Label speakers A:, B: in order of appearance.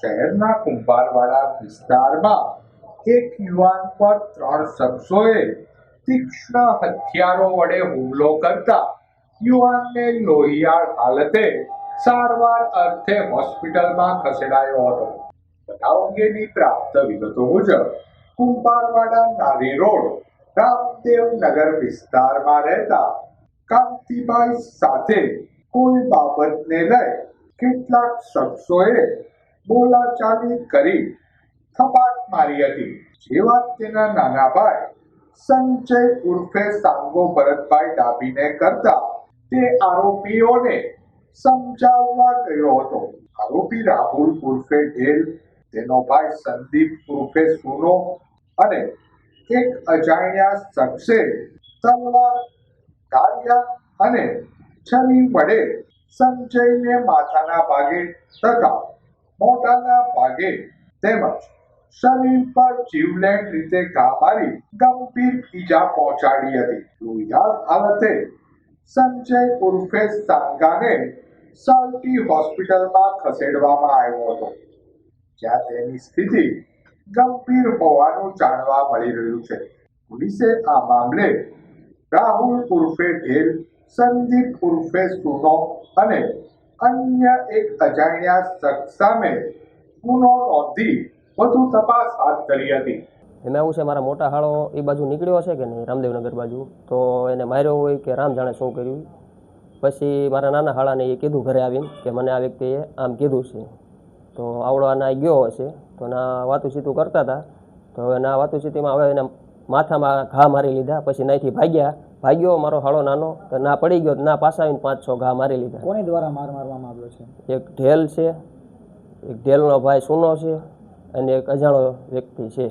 A: શહેરના કુંભારવાડા વિસ્તારમાં એક યુવાન પર ત્રણ શખ્સોએ તીક્ષ્ણ હથિયારો વડે હુમલો કરતા યુવાનને લોહિયાળ હાલતે સારવાર અર્થે હોસ્પિટલમાં ખસેડાયો હતો. બનાવ અંગેની પ્રાપ્ત વિગતો મુજબ, કુંભારવાડા નારી રોડ રામદેવ નગર વિસ્તારમાં રહેતા કાંતિભાઈ સાથે કોઈ બાબતને લઈ કેટલાક શખ્સોએ બોલાચાલી કરી થપાટ મારી હતી. જેવા તેના નાના ભાઈ સંજય ઉર્ફે સાંગો ભરતભાઈ ડાભીને કરતા તે આરોપીઓને સમજાવવા ગયો હતો. આરોપી રાહુલ ઉર્ફે ઢેલ, તેનો ભાઈ સંદીપ ઉર્ફે સુનો અને એક અજાણ્યા શખ્સે તલવાર, કાળિયા અને છરી વડે સંજયને માથાના ભાગે તથા મોઢાના ભાગે તેમજ શરીર પર જીવલેણ રીતે મારી ગંભીર ઈજા પહોંચાડી હતી. લોહિયાળ હાલતે સંજય ઉર્ફે સાંગાને સાલટી હોસ્પિટલમાં ખસેડવામાં આવ્યો હતો. જ્યાં તેની સ્થિતિ ગંભીર હોવાનું જાણવા મળી રહ્યું છે. પોલીસે આ મામલે રાહુલ ઉર્ફે ઢેલ, સંદીપ ઉર્ફે સુનો અને અન્ય એક અજાણ્યા શખ્સ સામે ગુનો નોંધી વધુ તપાસ હાથ ધરી હતી.
B: એમાં એવું છે મારા મોટા હાળો એ બાજુ નીકળ્યો છે કે નહીં? રામદેવનગર બાજુ. તો એને માર્યો હોય કે રામ જાણે શું કર્યું? પછી મારા નાના હાળાને એ કીધું ઘરે આવીને કે મને આ વ્યક્તિએ આમ કીધું છે. તો આવડો આના ગયો હશે. તો ના વાતું સીતું કરતા હતા. તો હવે ના વાતું સીતીમાં હવે એના માથામાં ઘા મારી લીધા પછી નાથી ભાગ્યા. ભાગ્યો મારો હાળો નાનો તો ના પડી ગયો ના પાછા આવીને પાંચ છ ઘા મારી લીધા.
C: કોની દ્વારા માર મારવામાં આવ્યો છે?
B: એક ઢેલ છે એક ઢેલનો ભાઈ સુનો છે અને એક અજાણો વ્યક્તિ છે.